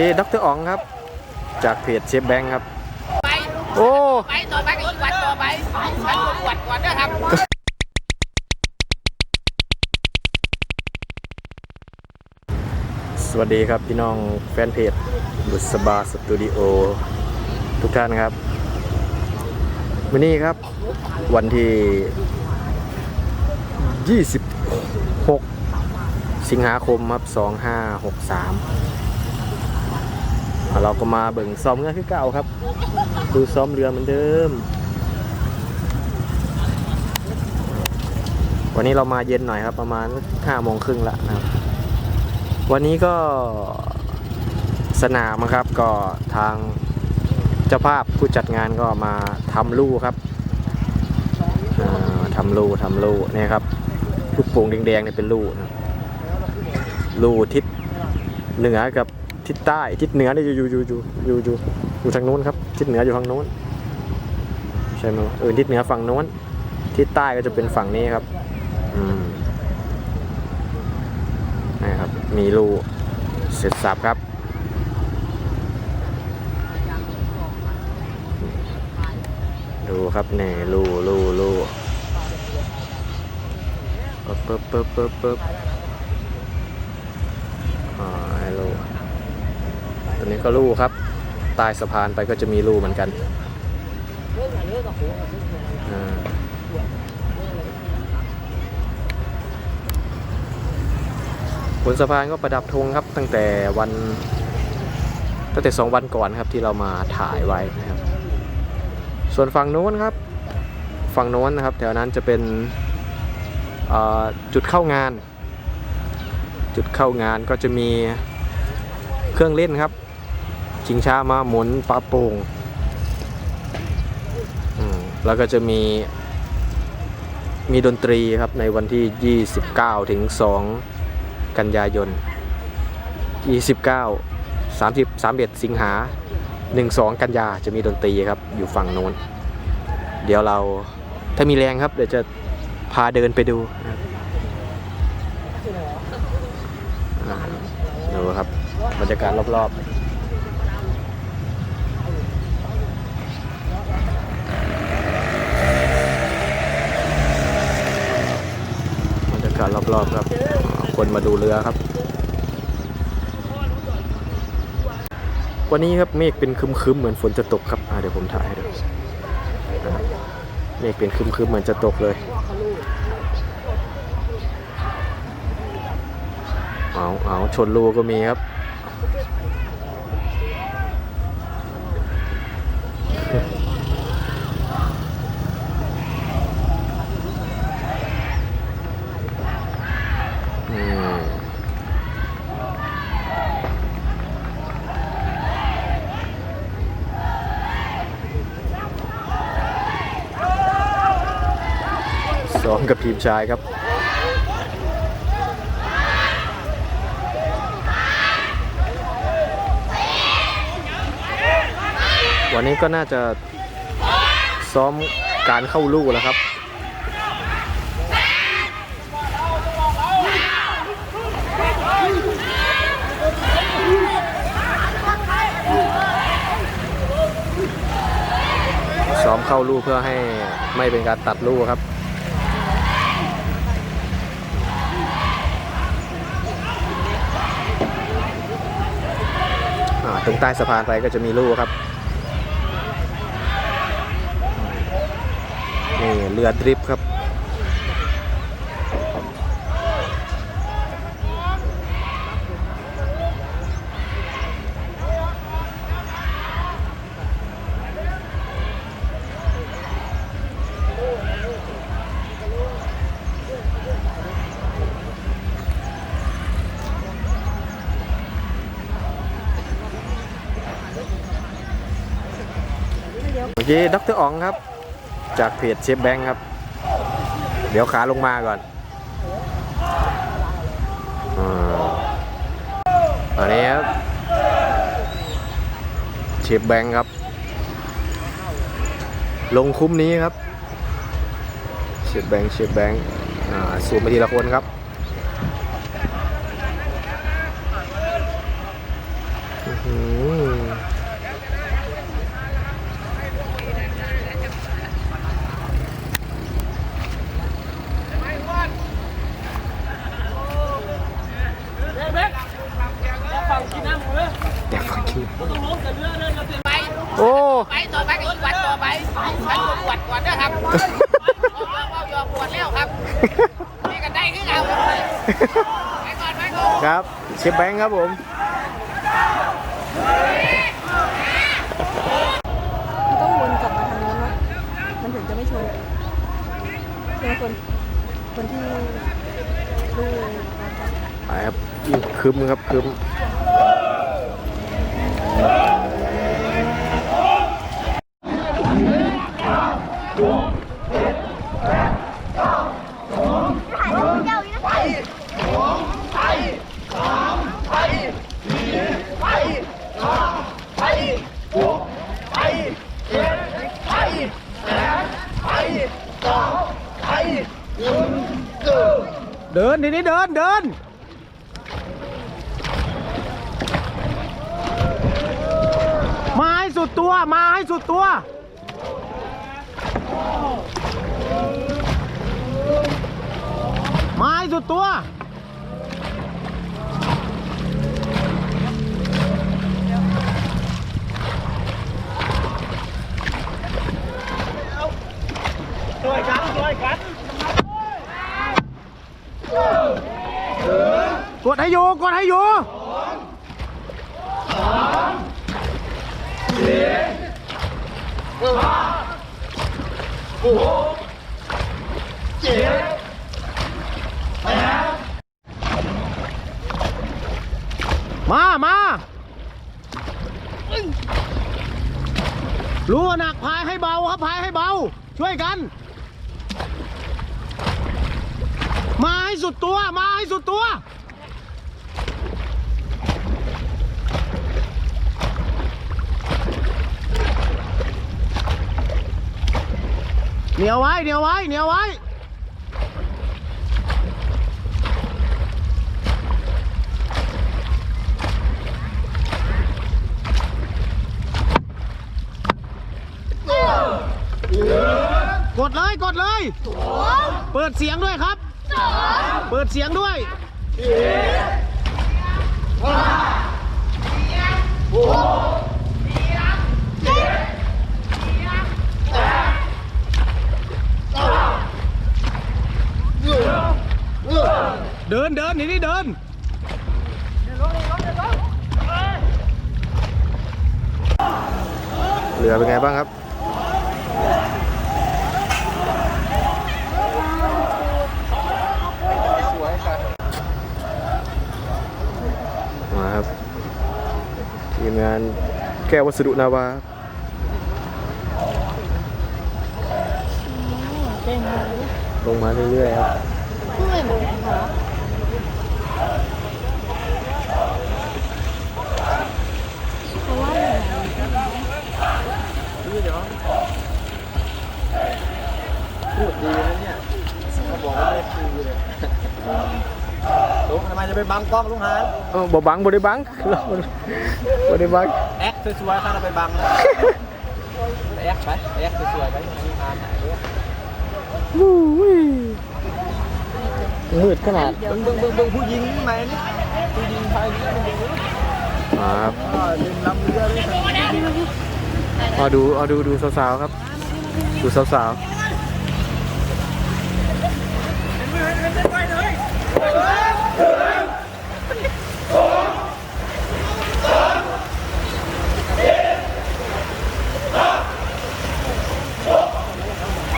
กี้ดรอ๋องครับ จากเพจเชฟแบงค์ครับไปโอ้ไปต่อไปกับอีกวันต่อไปฉันก็ปวดก่อนนะครับสวัสดีครับพี่น้องแฟนเพจบุษบาสตูดิโอทุกท่านครับ วันนี้ครับ วันที่ 26 สิงหาคมครับ 2563อ่า เราก็มาเบิ่งซ้อมเรือคือเก่าครับ ดูซ้อมเรือเหมือนเดิม วันนี้เรามาเย็นหน่อยครับ ประมาณ5โมงครึ่งละนะครับ วันนี้ก็สนามครับก็ทางเจ้าภาพผู้จัดงานก็มาทำลู่ครับอ่าทำลู่ทำลู่เนี่ยครับลูกโป่งแดงๆเนี่ยเป็นลู่นะลู่ทิศเหนือกับ ทิศใต้ทิศเหนือเนี่ยอยู่อยู่อยู่อยู่อยู่อยู่อยู่ทางนู้นครับทิศเหนืออยู่ทางนู้นใช่ไหมเออทิศเหนือฝั่งนู้นทิศใต้ก็จะเป็นฝั่งนี้ครับอืมนะครับมีรูเสร็จสับครับดูครับเนี่รูรูรูปึ๊บปึ๊บปึ๊บปึ๊บปึ๊บอ่าไอ้รู ตัวนี้ก็รูครับใต้สะพานไปก็จะมีรูเหมือนกันอ่าบนสะพานก็ประดับธงครับตั้งแต่วันตั้งแต่สองวันก่อนครับที่เรามาถ่ายไว้นะครับ ส่วนฝั่งโน้นครับ ฝั่งโน้นนะครับแถวนั้นจะเป็นจุดเข้างาน จุดเข้างานก็จะมีเครื่องเล่นครับ ชิงช้ามาหมุนปลาโป่งแล้วก็จะมีมีดนตรีครับในวันที่ 29 ถึง 2 กันยายน 29 30 31 สิงหา 12 กันยาจะมีดนตรีครับอยู่ฝั่งโน้น เดี๋ยวเราถ้ามีแรงครับ เดี๋ยวจะพาเดินไปดูนะครับดูครับ บรรยากาศรอบๆ บรรยากาศรอบๆครับ คนมาดูเรือครับ วันนี้ครับเมฆเป็นคึมๆเหมือนฝนจะตกครับเดี๋ยวผมถ่ายให้ดูเมฆเป็นคึมๆเหมือนจะตกเลยเอาเอาชนรูก็มีครับ กับทีมชายครับวันนี้ก็น่าจะซ้อมการเข้าลู่แล้วครับ ซ้อมเข้าลู่เพื่อให้ไม่เป็นการตัดลู่ครับ ตรงใต้สะพานไปก็จะมีลู่ครับนี่เรือดริฟต์ครับ กี้ดรอ๋องครับ จากเพจเชฟแบงค์ครับ เดี๋ยวขาลงมาก่อนอาตอนนี้ครับเชฟแบงค์ครับ ลงคุ้มนี้ครับเชฟแบงค์เชฟแบงค์อ่าสูมไปทีละคนครับ โอ้ไปต่อไปอีกวัดต่อไปฉันปวดก่อนนะครับยอมปวดแล้วครับนี่กันได้ขึ้นเอาไปก่อนไปก่อนครับเชฟแบงค์ครับผมต้องวนกลับมาทางนี้นะมันถึงจะไม่ชนเชื่อคนคนที่ดูไปครับคืมครับคืม ดตัวมาให้สุดตัว มาให้สุดตัว ช่วยกันช่วยกันกดให้อยู่กดให้อยู่ มามารู้ว่าหนักพายให้เบาครับพายให้เบา ช่วยกัน มาให้สุดตัว มาให้สุดตัว เหนียวไว้เหนียวไว้เหนียวไว้กดเลยกดเลย เปิดเสียงด้วยครับ เปิดเสียงด้วย เดินเดินนี่นี่เดินเรือเป็นไงบ้างครับ มาครับ ทีมงานแก้ววัสดุนาวา เก่งมากเลยลงมาเรื่อยๆครับช่วยหมดเหรอลุงทำไมจะไปบังกล้องลุงหานเออบ่บังบ่ได้บังเราบ่ได้บังแอคสวยๆข้างเราไปบังแอคไปแอคสวยๆไปลุงหาน วู้ยมืดขนาดเบิ่งเบิ่งเบิ่งเบิ่งผู้หญิงไหมนี่ผู้หญิงไทยนี่ผู้หญิงมาครับก็เดินลำเรือเลยมาดูเอาดูดูสาวๆครับ ดูสาวๆ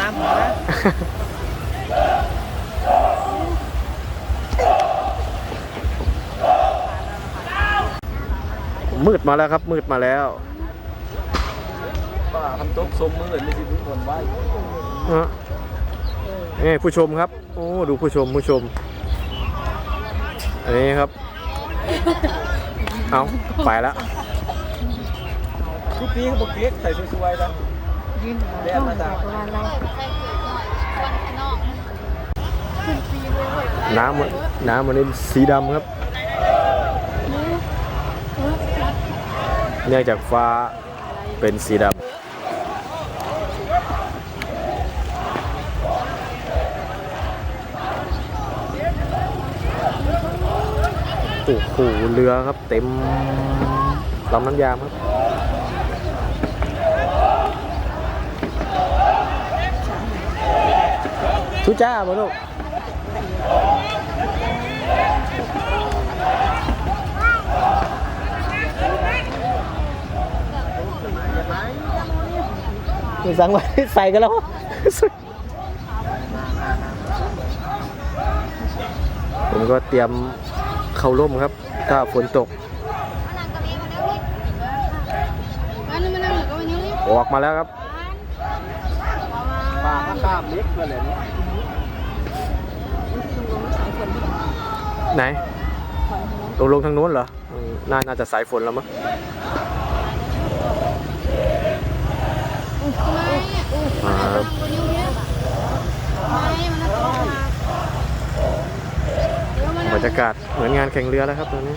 น้ำนะ มืดมาแล้วครับ มืดมาแล้วว่าคำตกสมมือไม่ใช่ทุกคนไว้ฮะนี่ผู้ชมครับ โอ้ดูผู้ชมผู้ชม อันนี้ครับ เอาไปแล้วชุดนี้เขาบอกเก๊กใส่สวยๆกันยืนเรียนมาจาก ร้า น้ำมันน้ำมันนี่สีดำครับ เนื่องจากฟ้าเป็นสีดำโอ้โหเรือครับเต็มลำน้ำยามครับทุจ้าบ่ลูก มีสังไว้ใส่กันแล้วผมก็เตรียมเข้าร่มครับ ถ้าฝนตก ออกมาแล้วครับปลาข้ามเล็กมาเลยเนี่ย ลงสายฝน ไหนลงลงทางนู้นเหรอน่าน่าจะสายฝนแล้วมั้งอากาเดี๋ยวมันบรรยากาศเหมือนงานแข่งเรือแล้วครับตอนนี้